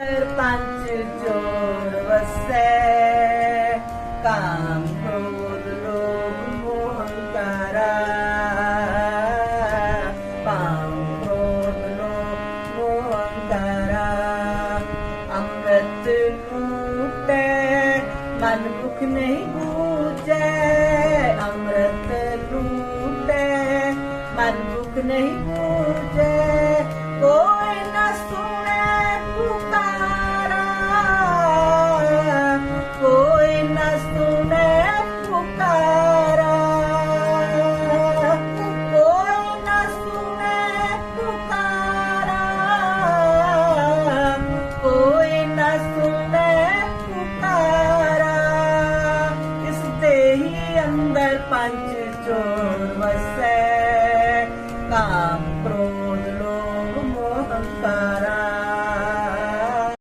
पंच ज़ोर वसे काम क्रोध लोभ मोहंकारा काम क्रोध लोभ मोहंकारा अमृत लूटे मन दुख नहीं पूजे अमृत लूटे मन दुख नहीं पूजे अंदर पंच चोर वसे काम